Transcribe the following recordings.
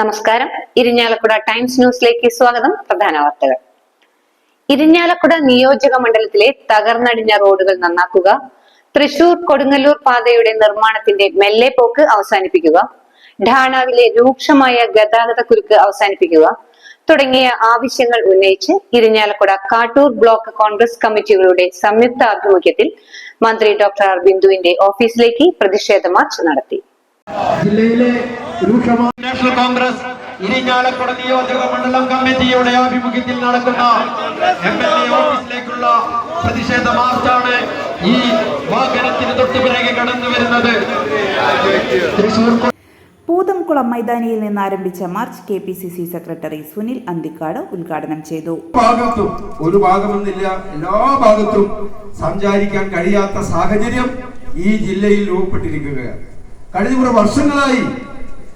നമസ്കാരം. ഇരിഞ്ഞാലക്കുട ടൈംസ് ന്യൂസിലേക്ക് സ്വാഗതം. പ്രധാന വാർത്തകൾ. ഇരിഞ്ഞാലക്കുട നിയോജക മണ്ഡലത്തിലെ തകർന്നടിഞ്ഞ റോഡുകൾ നന്നാക്കുക. തൃശൂർ കൊടുങ്ങല്ലൂർ പാതയുടെ നിർമ്മാണത്തിന്റെ മെല്ലെ പോക്ക് അവസാനിപ്പിക്കുക. ഢാണാവിലെ രൂക്ഷമായ ഗതാഗത കുരുക്ക് അവസാനിപ്പിക്കുക. തുടങ്ങിയ ആവശ്യങ്ങൾ ഉന്നയിച്ച് ഇരിഞ്ഞാലക്കുട കാട്ടൂർ ബ്ലോക്ക് കോൺഗ്രസ് കമ്മിറ്റികളുടെ സംയുക്ത ആഭിമുഖ്യത്തിൽ മന്ത്രി ഡോക്ടർ ആർ ബിന്ദുവിന്റെ ഓഫീസിലേക്ക് പ്രതിഷേധ മാർച്ച് നടത്തി. ജില്ലയിലെ രൂക്ഷമായ നാഷണൽ കോൺഗ്രസ് ഇരിഞ്ഞാലക്കുട നിയോജക മണ്ഡലം കമ്മിറ്റിയുടെ ആഭിമുഖ്യത്തിൽ നടക്കുന്ന എം എൽ എ ഓഫീസിലേക്കുള്ള പ്രതിഷേധ മാർച്ചാണ് ഈ വാഹനത്തിന് തൊട്ടുപിറകെ കടന്നു വരുന്നത്. തൃശൂർ കൊ- പൂതംകുളം മൈതാനിയിൽ നിന്ന് ആരംഭിച്ച march K P C C secretary Sunil Anthikad ഉദ്ഘാടനം ചെയ്തു. ഭാഗത്തും ഒരു ഭാഗമെന്നില്ല എല്ലാ ഭാഗത്തും സഞ്ചാരിക്കാൻ കഴിയാത്ത സാഹചര്യം ഈ ജില്ലയിൽ രൂപപ്പെട്ടിരിക്കുകയാണ്. കഴിഞ്ഞ കുറെ വർഷങ്ങളായി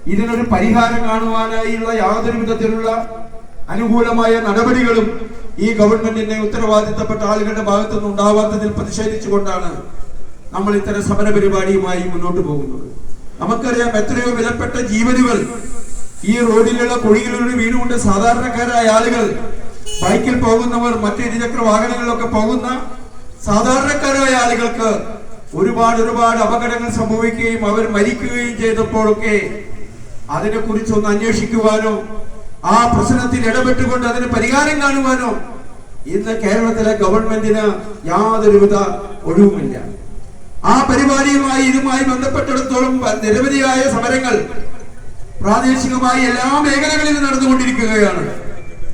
ഇതിനൊരു പരിഹാരം കാണുവാനായുള്ള യാതൊരു വിധത്തിലുള്ള അനുകൂലമായ നടപടികളും ഈ ഗവൺമെന്റിന്റെ ഉത്തരവാദിത്തപ്പെട്ട ആളുകളുടെ ഭാഗത്തുനിന്ന് ഉണ്ടാവാത്തതിൽ പ്രതിഷേധിച്ചുകൊണ്ടാണ് നമ്മൾ ഇത്തരം സമര പരിപാടിയുമായി മുന്നോട്ട് പോകുന്നത്. നമുക്കറിയാം എത്രയോ വിലപ്പെട്ട ജീവനുകൾ ഈ റോഡിലുള്ള കുഴികളിലൂടെ വീണുകൊണ്ട് സാധാരണക്കാരായ ആളുകൾ ബൈക്കിൽ പോകുന്നവർ മറ്റു ഇരുചക്ര വാഹനങ്ങളിലൊക്കെ പോകുന്ന സാധാരണക്കാരായ ആളുകൾക്ക് ഒരുപാട് ഒരുപാട് അപകടങ്ങൾ സംഭവിക്കുകയും അവർ മരിക്കുകയും ചെയ്തപ്പോഴൊക്കെ അതിനെ കുറിച്ചൊന്ന് അന്വേഷിക്കുവാനോ ആ പ്രശ്നത്തിൽ ഇടപെട്ടുകൊണ്ട് അതിന് പരിഹാരം കാണുവാനോ ഇന്ന് കേരളത്തിലെ ഗവൺമെന്റിന് യാതൊരുവിധ ഒഴിവുമില്ല. ആ പരിപാടിയുമായി ഇതുമായി ബന്ധപ്പെട്ടിടത്തോളം നിരവധിയായ സമരങ്ങൾ പ്രാദേശികമായി എല്ലാ മേഖലകളിലും നടന്നുകൊണ്ടിരിക്കുകയാണ്.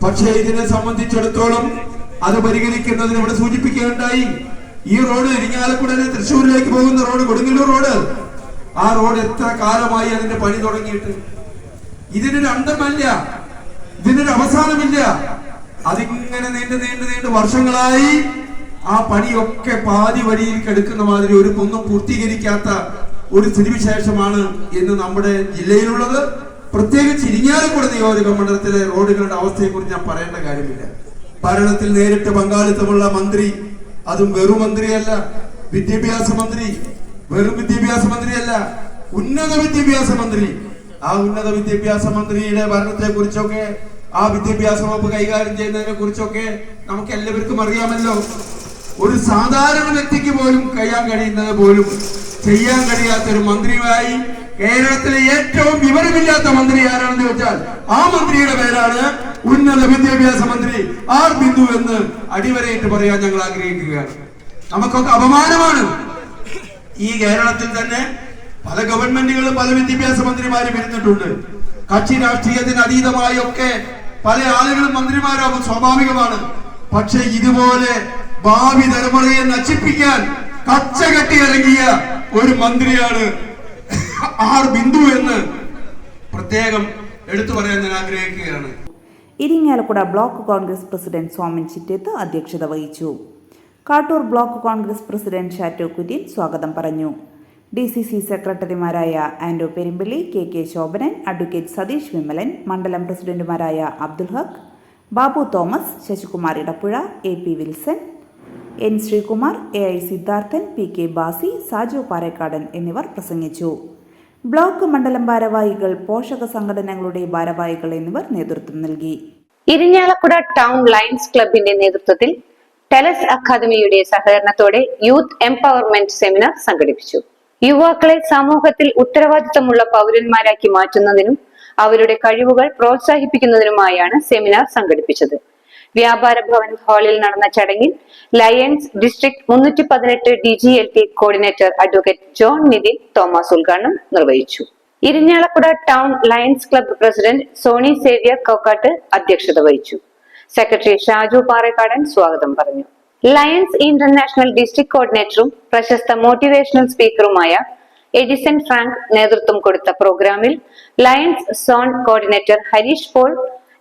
പക്ഷേ ഇതിനെ സംബന്ധിച്ചിടത്തോളം അത് പരിഗണിക്കുന്നതിന് ഇവിടെ സൂചിപ്പിക്കുകയുണ്ടായി. ഈ റോഡ് ഇരിങ്ങാലക്കുടനെ തൃശ്ശൂരിലേക്ക് പോകുന്ന റോഡ് കൊടുങ്ങല്ലൂർ റോഡ്. ആ റോഡ് എത്ര കാലമായി അതിന്റെ പണി തുടങ്ങിയിട്ട്. ഇതിനൊരു അന്തമല്ല. ഇതിനൊരു അവസാനമില്ല. അതിങ്ങനെ നീണ്ടു നീണ്ടു നീണ്ടു വർഷങ്ങളായി ആ പണിയൊക്കെ പാതി വഴിയിൽ കെടുക്കുന്ന മാതിരി ഒരു ഒന്നും പൂർത്തീകരിക്കാത്ത ഒരു സ്ഥിതിവിശേഷമാണ് ഇന്ന് നമ്മുടെ ജില്ലയിലുള്ളത്. പ്രത്യേകിച്ച് ഇരിങ്ങാലക്കുട നിയോജക മണ്ഡലത്തിലെ റോഡുകളുടെ അവസ്ഥയെക്കുറിച്ച് ഞാൻ പറയേണ്ട കാര്യമില്ല. ഭരണത്തിൽ നേരിട്ട് പങ്കാളിത്തമുള്ള മന്ത്രി അതും വെറും മന്ത്രിയല്ല. വിദ്യാഭ്യാസ മന്ത്രി വെറും വിദ്യാഭ്യാസ മന്ത്രിയല്ല. ഉന്നത വിദ്യാഭ്യാസ മന്ത്രി. ആ ഉന്നത വിദ്യാഭ്യാസ മന്ത്രിയുടെ ഭരണത്തെ കുറിച്ചൊക്കെ ആ വിദ്യാഭ്യാസ വകുപ്പ് കൈകാര്യം ചെയ്യുന്നതിനെ കുറിച്ചൊക്കെ നമുക്ക് എല്ലാവർക്കും അറിയാമല്ലോ. ഒരു സാധാരണ വ്യക്തിക്ക് പോലും കഴിയാൻ കഴിയുന്നത് പോലും ചെയ്യാൻ കഴിയാത്ത ഒരു മന്ത്രിയുമായി കേരളത്തിലെ ഏറ്റവും വിവരമില്ലാത്ത മന്ത്രി ആരാണെന്ന് വെച്ചാൽ ആ മന്ത്രിയുടെ പേരാണ് ഉന്നത വിദ്യാഭ്യാസ മന്ത്രി ആർ ബിന്ദു എന്ന് അടിവരയിട്ട് പറയാൻ ഞങ്ങൾ ആഗ്രഹിക്കുകയാണ്. നമുക്കൊക്കെ അപമാനമാണ്. ഈ കേരളത്തിൽ തന്നെ പല ഗവൺമെന്റുകളും പല വിദ്യാഭ്യാസ മന്ത്രിമാരും ഇരുന്നിട്ടുണ്ട്. കക്ഷി രാഷ്ട്രീയത്തിന് അതീതമായി ഒക്കെ പല ആളുകളും മന്ത്രിമാരാകും സ്വാഭാവികമാണ്. പക്ഷെ ഇതുപോലെ ഭാവി തലമുറയെ നശിപ്പിക്കാൻ കച്ച കെട്ടി ഇറങ്ങിയ ഒരു മന്ത്രിയാണ് ആർ ബിന്ദു എന്ന് പ്രത്യേകം എടുത്തു പറയാൻ ഞാൻ ആഗ്രഹിക്കുകയാണ്. Irinjalakuda block Congress president Swami Chitteth അധ്യക്ഷത വഹിച്ചു. Kattoor block Congress president Shato Kurian സ്വാഗതം പറഞ്ഞു. ഡി സി സി സെക്രട്ടറിമാരായ Ando Perumpally K K Shobhanan advocate Satheesh Vimalan മണ്ഡലം പ്രസിഡന്റുമാരായ Abdul Haq Babu Thomas Sasikumar Edappuzha A P Wilson N Sreekumar A I Siddharthan P K Basi Saju Parekkadan എന്നിവർ പ്രസംഗിച്ചു. Block മണ്ഡലം ഭാരവാഹികൾ പോഷക സംഘടനകളുടെ ഭാരവാഹികൾ എന്നിവർ നേതൃത്വം നൽകി. ഇരിഞ്ഞാലക്കുട ടൗൺ ലയൺസ് ക്ലബിന്റെ നേതൃത്വത്തിൽ ടെലസ് അക്കാദമിയുടെ സഹകരണത്തോടെ യൂത്ത് എംപവർമെന്റ് സെമിനാർ സംഘടിപ്പിച്ചു. യുവാക്കളെ സമൂഹത്തിൽ ഉത്തരവാദിത്തമുള്ള പൗരന്മാരാക്കി മാറ്റുന്നതിനും അവരുടെ കഴിവുകൾ പ്രോത്സാഹിപ്പിക്കുന്നതിനുമായാണ് സെമിനാർ സംഘടിപ്പിച്ചത്. വ്യാപാര ഭവൻ ഹാളിൽ നടന്ന ചടങ്ങിൽ ലയൺസ് ഡിസ്ട്രിക്ട് മുന്നൂറ്റി പതിനെട്ട് D G L T coordinator advocate John Nithin Thomas ഉദ്ഘാടനം നിർവഹിച്ചു. Irinjalakuda town lions club president Sony Xavier Kokkatt അധ്യക്ഷത വഹിച്ചു. സെക്രട്ടറി ഷാജു പാറേക്കാടൻ സ്വാഗതം പറഞ്ഞു. ലയൺസ് ഇന്റർനാഷണൽ ഡിസ്ട്രിക്ട് കോർഡിനേറ്ററും പ്രശസ്ത മോട്ടിവേഷണൽ സ്പീക്കറുമായ എഡിസൺ ഫ്രാങ്ക് നേതൃത്വം കൊടുത്ത programme lions zone coordinator Harish Paul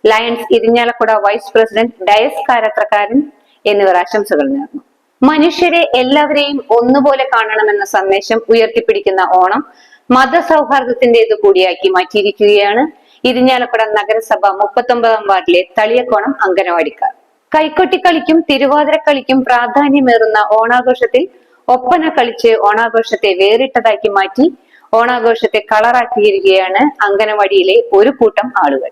lions Irinjalakuda vice president Dias Karathrakkaran എന്നിവർ ആശംസകൾ നേർന്നു. മനുഷ്യരെ എല്ലാവരെയും ഒന്നുപോലെ കാണണമെന്ന സന്ദേശം ഉയർത്തിപ്പിടിക്കുന്ന ഓണം മതസൗഹാർദ്ദത്തിന്റേത് കൂടിയാക്കി മാറ്റിയിരിക്കുകയാണ്. ഇരിഞ്ഞാലക്കുട നഗരസഭ മുപ്പത്തൊമ്പതാം വാർഡിലെ തളിയക്കോണം അങ്കനവാടിക്കാർ കൈക്കൊട്ടിക്കളിക്കും തിരുവാതിരക്കളിക്കും പ്രാധാന്യമേറുന്ന ഓണാഘോഷത്തിൽ ഒപ്പന കളിച്ച് ഓണാഘോഷത്തെ വേറിട്ടതാക്കി മാറ്റി ഓണാഘോഷത്തെ കളറാക്കിയിരിക്കുകയാണ് അങ്കനവാടിയിലെ ഒരു കൂട്ടം ആളുകൾ.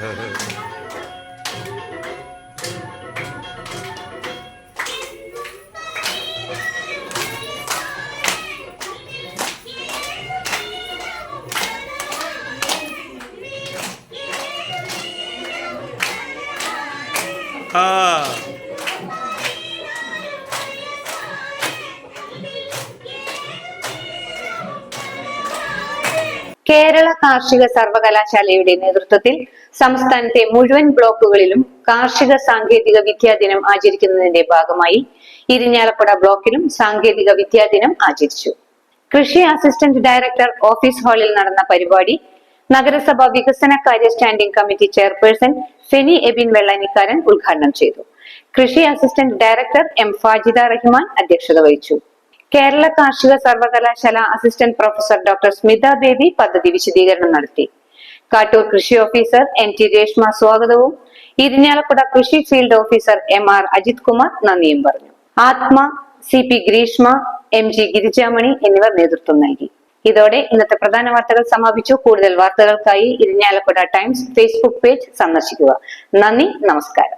കേരള കാർഷിക സർവകലാശാലയുടെ നേതൃത്വത്തിൽ സംസ്ഥാനത്തെ മുഴുവൻ ബ്ലോക്കുകളിലും കാർഷിക സാങ്കേതിക വിദ്യാദിനം ആചരിക്കുന്നതിന്റെ ഭാഗമായി ഇരിഞ്ഞാലക്കുട ബ്ലോക്കിലും സാങ്കേതിക വിദ്യാദിനം ആചരിച്ചു. കൃഷി അസിസ്റ്റന്റ് ഡയറക്ടർ ഓഫീസ് ഹാളിൽ നടന്ന പരിപാടി നഗരസഭാ വികസന കാര്യ standing committee chairperson Feni Abin Vellanikkaran ഉദ്ഘാടനം ചെയ്തു. കൃഷി assistant director M Fajida Rahman അധ്യക്ഷത വഹിച്ചു. കേരള കാർഷിക സർവകലാശാല assistant professor doctor Smitha Baby പദ്ധതി വിശദീകരണം നടത്തി. കാട്ടൂർ കൃഷി ഓഫീസർ എം ടി രേഷ്മ സ്വാഗതവും. ഇരിഞ്ഞാലക്കുട കൃഷി field officer M R Ajith Kumar നന്ദിയും പറഞ്ഞു. ATMA C P Greeshma M G Girijamani എന്നിവർ നേതൃത്വം നൽകി. ഇതോടെ ഇന്നത്തെ പ്രധാന വാർത്തകൾ സമാപിച്ചു. കൂടുതൽ വാർത്തകൾക്കായി ഇരിഞ്ഞാലക്കുട ടൈംസ് ഫേസ്ബുക്ക് പേജ് സന്ദർശിക്കുക. നന്ദി നമസ്കാരം.